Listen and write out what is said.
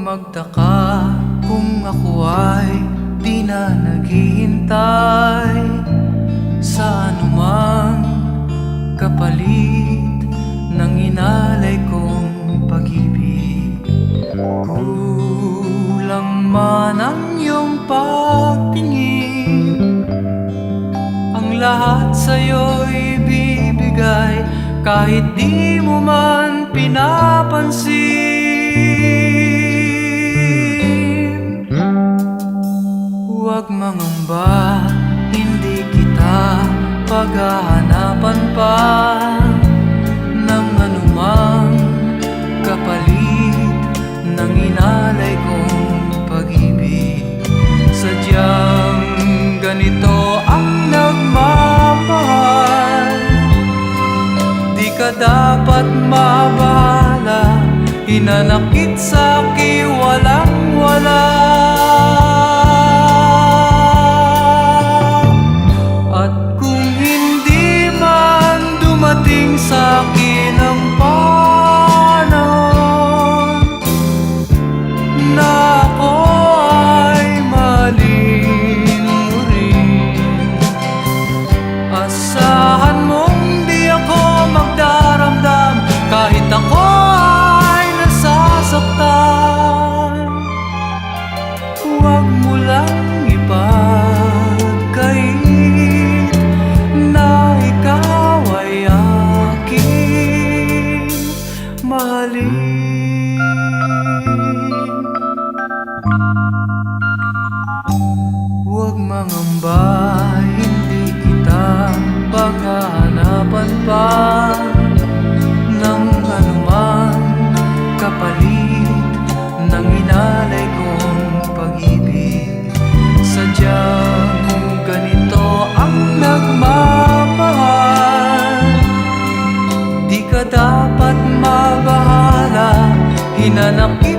magtaka kung ako ay di na naghihintay. Sa anumang kapalit ng inalay kong pag-ibig Kulang man ang iyong pagtingin. Ang lahat sa'yo'y ibibigay kahit di mo man pinapansin. Paghahanapan pa Ng anumang kapalit ng inalay kong pag-ibig. Sadyang ganito ang nagmamahal. Di ka dapat mabahala. Hinanakit sa mangamba, hindi kita paghahanapan pa. Ng anumang kapalit ng inalay kong pag-ibig. Sadyang ganito ang nagmamahal. Di ka dapat mabahala Hinanakit